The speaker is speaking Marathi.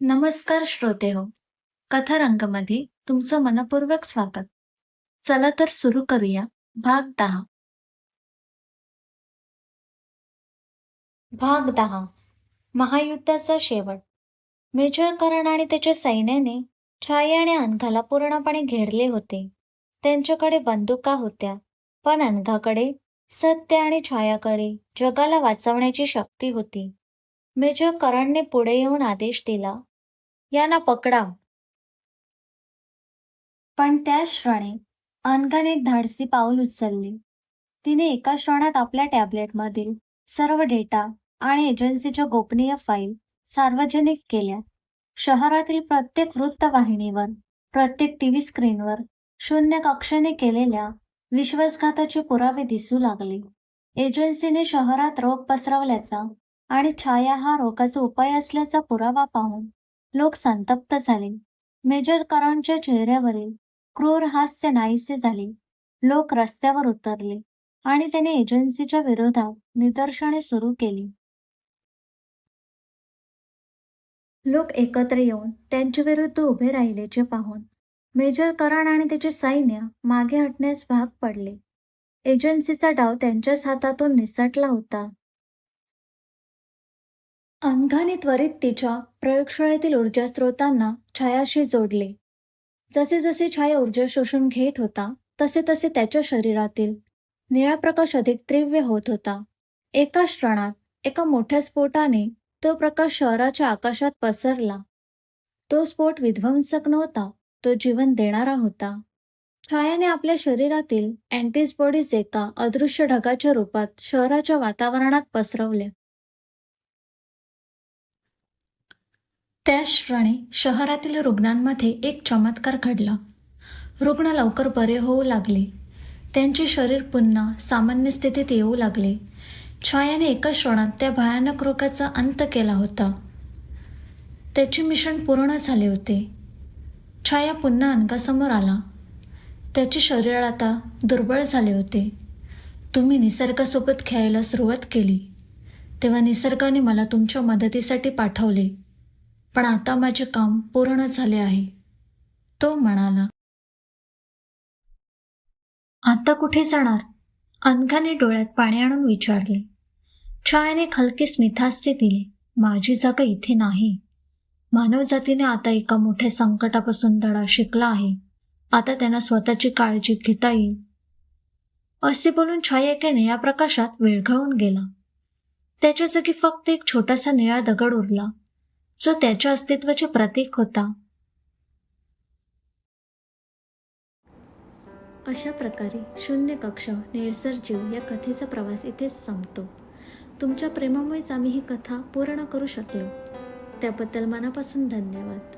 नमस्कार श्रोते हो. कथारंगमध्ये तुमचं मनपूर्वक स्वागत. चला तर सुरू करूया भाग दहा. भाग दहा. महायुद्धाचा शेवट. मेजरकरण आणि त्याच्या सैन्याने छाया आणि अनघाला पूर्णपणे घेरले होते. त्यांच्याकडे बंदुका होत्या पण अनघाकडे सत्य आणि छायाकडे जगाला वाचवण्याची शक्ती होती. मेजर करणने पुढे येऊन आदेश दिला. यांना पकडा. पण त्या क्षणी अनघाने एक धाडसी पाऊल उचलले. तिने एका क्षणात आपल्या टॅबलेटमधील सर्व डेटा आणि एजन्सीच्या गोपनीय फाईल सार्वजनिक केल्या. शहरातील प्रत्येक वृत्तवाहिनीवर प्रत्येक टीव्ही स्क्रीनवर शून्य कक्षेने केलेल्या विश्वासघाताचे पुरावे दिसू लागले. एजन्सीने शहरात रोग पसरवल्याचा आणि छाया हा रोगाचा उपाय असल्याचा पुरावा पाहून लोक संतप्त झाले. मेजर करणच्या चेहऱ्यावरील क्रूर हास्य नाहीसे झाले. लोक रस्त्यावर उतरले आणि त्याने एजन्सीच्या विरोधात निदर्शने सुरू केली. लोक एकत्र येऊन त्यांच्या विरुद्ध उभे राहिल्याचे पाहून मेजर करण आणि त्याचे सैन्य मागे हटण्यास भाग पडले. एजन्सीचा डाव त्यांच्याच हातातून निसटला होता. अनघाने त्वरित तिच्या प्रयोगशाळेतील ऊर्जा स्रोतांना छायाशी जोडले. जसे जसे छाया ऊर्जा शोषून घेत होता तसे तसे त्याच्या शरीरातील निळा प्रकाश अधिक तीव्र होत होता. एका क्षणात एका मोठ्या स्फोटाने तो प्रकाश शहराच्या आकाशात पसरला. तो स्फोट विध्वंसक नव्हता तो जीवन देणारा होता. छायाने आपल्या शरीरातील अँटीसबॉडीज एका अदृश्य ढगाच्या रूपात शहराच्या वातावरणात पसरवल्या त्याच क्षणी शहरातील रुग्णांमध्ये एक चमत्कार घडला. रुग्ण लवकर बरे होऊ लागले. त्यांचे शरीर पुन्हा सामान्य स्थितीत येऊ लागले. छायाने एका क्षणात त्या भयानक रोगाचा अंत केला होता. त्याचे मिशन पूर्ण झाले होते. छाया पुन्हा अंगासमोर आला. त्याचे शरीर आता दुर्बळ झाले होते. तुम्ही निसर्गासोबत खेळायला सुरुवात केली. तेव्हा निसर्गाने मला तुमच्या मदतीसाठी पाठवले. पण आता माझे काम पूर्ण झाले आहे. तो म्हणाला आता कुठे जाणार? अनघाने डोळ्यात पाणी आणून विचारले. छायाने हलके स्मितास्ते दिले माझी जागा इथे नाही. मानवजातीने आता एका मोठ्या संकटापासून धडा शिकला आहे. आता त्यांना स्वतःची काळजी घेता येईल. असे बोलून छाया एका निळ्या प्रकाशात वेळघळून गेला. त्याच्या जागी फक्त एक छोटासा निळा दगड उरला. जो त्याच्या अस्तित्वाचे प्रतीक होता. अशा प्रकारे शून्य कक्ष निळसर जीव या कथेचा प्रवास इथेच संपतो. तुमच्या प्रेमामुळेच आम्ही ही कथा पूर्ण करू शकलो. त्याबद्दल मनापासून धन्यवाद.